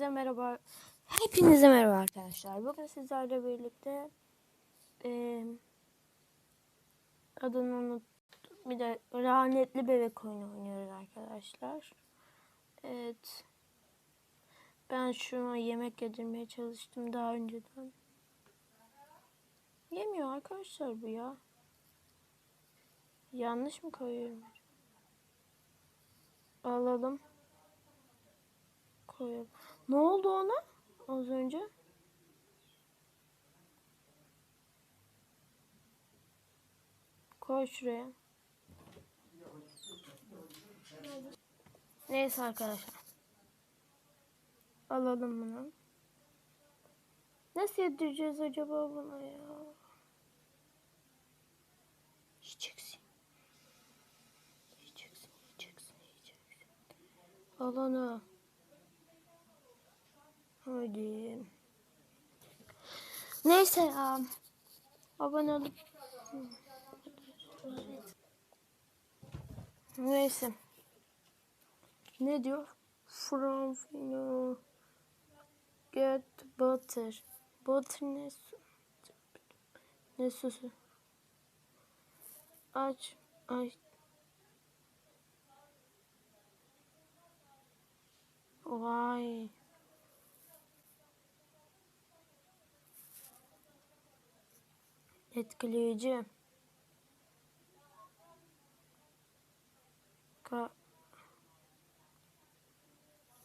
Hepinize merhaba. Hepinize merhaba arkadaşlar. Bugün sizlerle birlikte eee adını unut bir de lanetli bebek oyunu oynuyoruz arkadaşlar. Evet. Ben şuna yemek yedirmeye çalıştım daha önceden. Yemiyor arkadaşlar bu ya. Yanlış mı koyuyorum? Alalım. Koyalım. Ne oldu ona az önce? Koy şuraya. Neyse arkadaşlar. Alalım bunu. Nasıl yedireceğiz acaba buna ya? Yiyeceksin. Yiyeceksin, yiyeceksin, yiyeceksin. Al onu. Hadi. Neyse ya. Abone olup. Neyse. Ne diyor? From you get butter. Butter ne? Ne susu? Aç. Aç. Vay. Etkileyici. Ka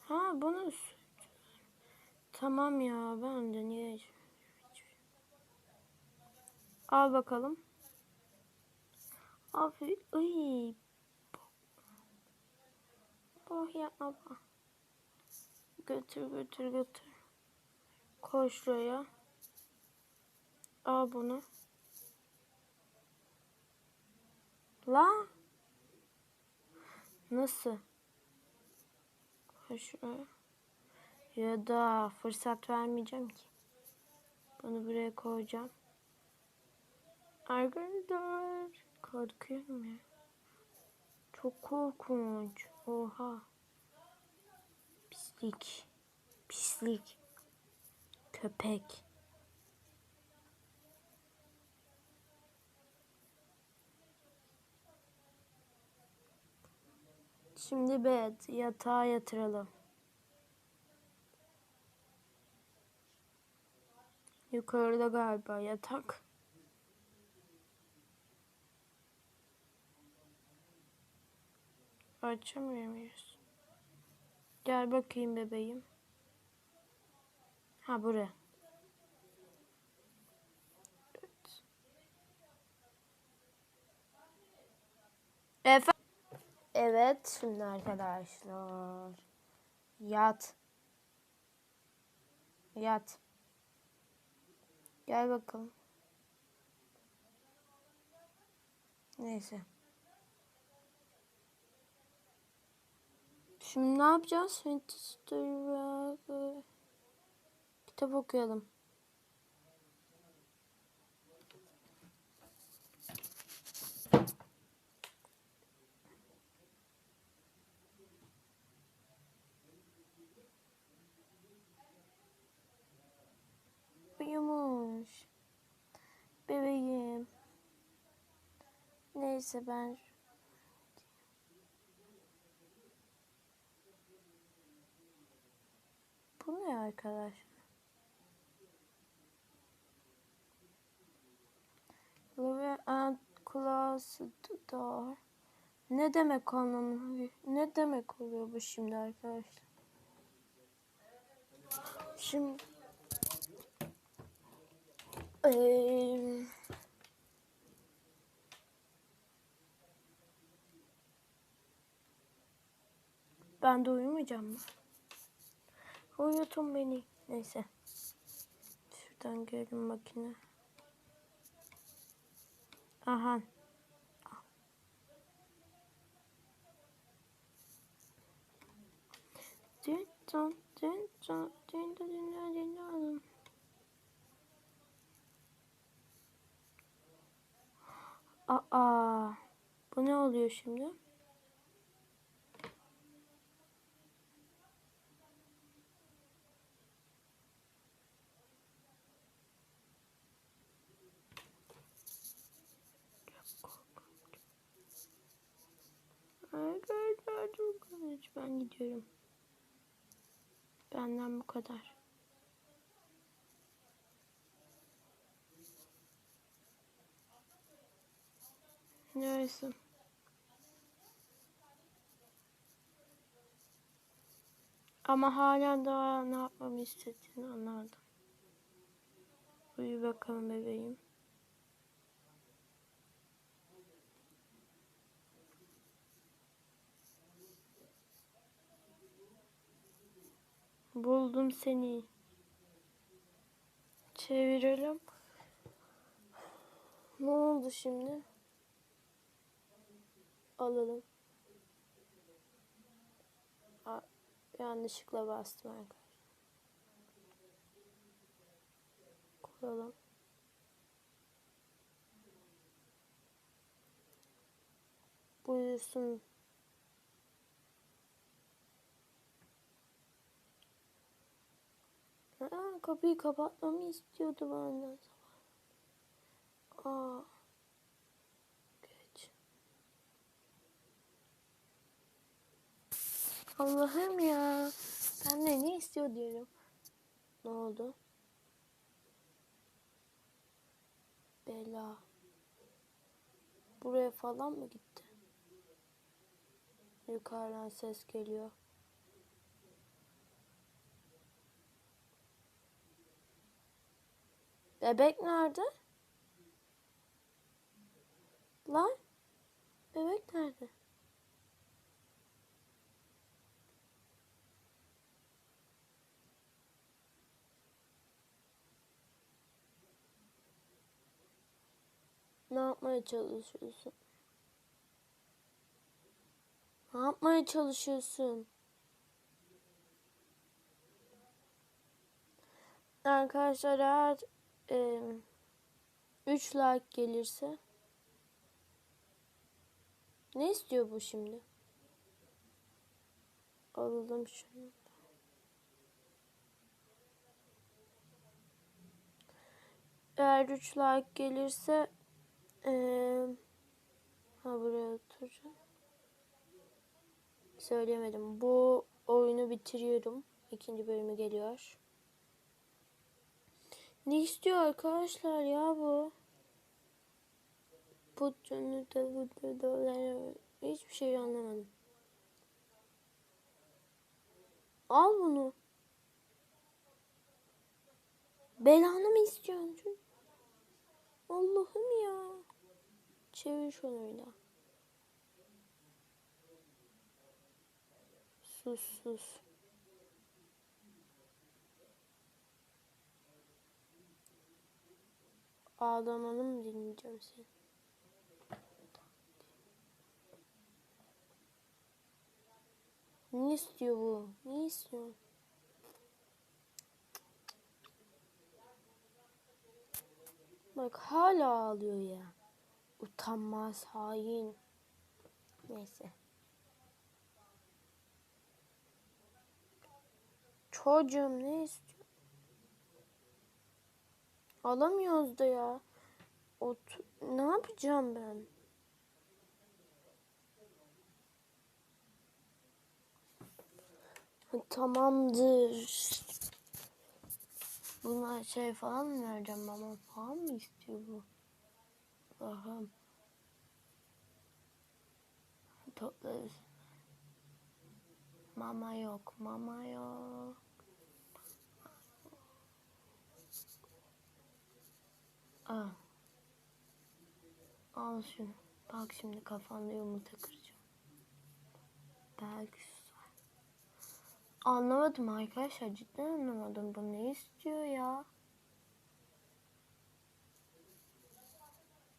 ha bunu tamam ya ben de niye al bakalım abi ay oh yapma bak. götür götür götür koy şuraya al bunu la nasıl şuraya ya da fırsat vermeyeceğim ki bunu buraya koyacağım Arkadaşlar korkuyorum ya. Çok korkunç. Oha. Pislik. Pislik. Köpek. Şimdi bed yatağa yatıralım. Yukarıda galiba yatak. Açamıyor muyuz? Gel bakayım bebeğim. Ha buraya. Evet. Efe evet şimdi arkadaşlar. Yat. Yat. Gel bakalım. Neyse. Şimdi ne yapacağız? Kitap okuyalım. Uyumuş. Bebeğim. Neyse ben Bu ne arkadaşlar? Love and close the door. Ne demek anlamı? Ne demek oluyor bu şimdi arkadaşlar? Şimdi Eee ben de uyumayacağım mı? Uyutun beni. Neyse. Şuradan gelin makine. Aha. Dün dün dün dün dün dün dün dün Aa, bu ne oluyor şimdi? Ben gidiyorum. Benden bu kadar. Neyse. Ama hala daha ne yapmamı istediğini anlamadım. Uyu bakalım bebeğim. Buldum seni. Çevirelim. Ne oldu şimdi? Alalım. Aa, yanlışlıkla bastım arkadaşlar. Koyalım. Buyursun. Aa, kapıyı kapatmamı istiyordu benden. Aa. Geç. Allah'ım ya. Ben de ne istiyor diyorum. Ne oldu? Bela. Buraya falan mı gitti? Yukarıdan ses geliyor. Bebek nerede? Lan? Bebek nerede? Ne yapmaya çalışıyorsun? Ne yapmaya çalışıyorsun? Arkadaşlar eğer e, 3 like gelirse ne istiyor bu şimdi? Alalım şunu. Eğer 3 like gelirse ee, ha buraya oturacağım. Söyleyemedim. Bu oyunu bitiriyorum. İkinci bölümü geliyor. Ne istiyor arkadaşlar ya bu? Bu da bu da hiçbir şey anlamadım. Al bunu. Belanı mı istiyorsun? Allah'ım ya. Çevir şunu daha. Sus sus. Ağlamanı mı dinleyeceğim seni? Ne istiyor bu? Ne istiyor? Bak hala ağlıyor ya. Utanmaz hain. Neyse. Çocuğum ne istiyor? Alamıyoruz da ya. Ot ne yapacağım ben? Tamamdır. Buna şey falan mı vereceğim? Mama falan mı istiyor bu? Allah'ım. Toplarız. Mama yok. Mama yok. Al. Al şunu. Bak şimdi kafanda yumurta kıracağım. Belki susar. Anlamadım arkadaşlar. Cidden anlamadım. Bu ne istiyor ya?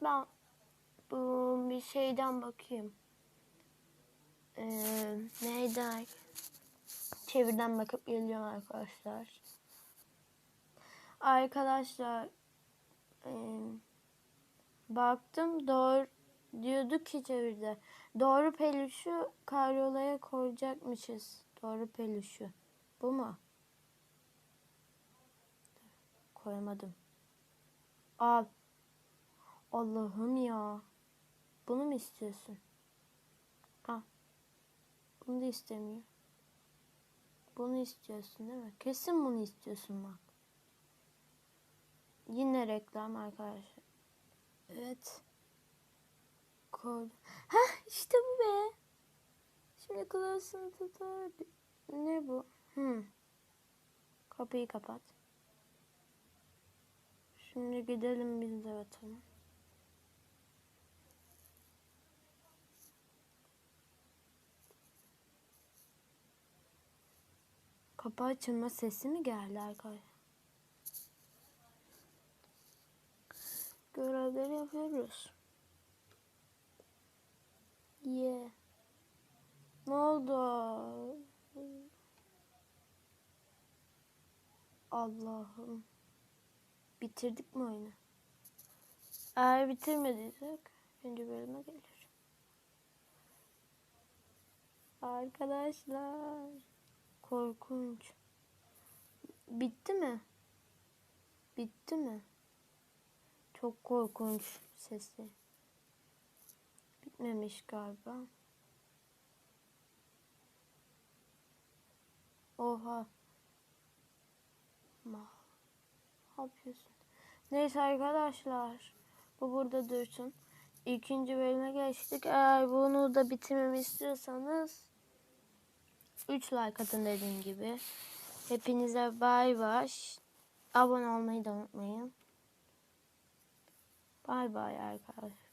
Ben bu bir şeyden bakayım. Ee, neyden? Çevirden bakıp geliyorum arkadaşlar. Arkadaşlar e, baktım doğru diyordu ki çevirde. Doğru peluşu karyolaya koyacakmışız. Doğru peluşu. Bu mu? Koyamadım. Al. Allah'ım ya. Bunu mu istiyorsun? Al. Bunu da istemiyor. Bunu istiyorsun değil mi? Kesin bunu istiyorsun bak. Yine reklam arkadaşlar. Evet. Koydum. Hah işte bu be. Şimdi klasını tutar. Ne bu? Hmm. Kapıyı kapat. Şimdi gidelim biz de bakalım. Kapı açılma sesi mi geldi arkadaşlar? Görevleri yapıyoruz. Ye. Ne oldu? Allah'ım. Bitirdik mi oyunu? Eğer bitirmediysek ikinci bölüme gelir. Arkadaşlar. Korkunç. Bitti mi? Bitti mi? Çok korkunç sesi. Bitmemiş galiba. Oha. Ma. Ne yapıyorsun? Neyse arkadaşlar. Bu burada dursun. İkinci bölüme geçtik. Eğer bunu da bitirmemi istiyorsanız 3 like atın dediğim gibi. Hepinize bay bay. Abone olmayı da unutmayın. Bay bay arkadaşlar.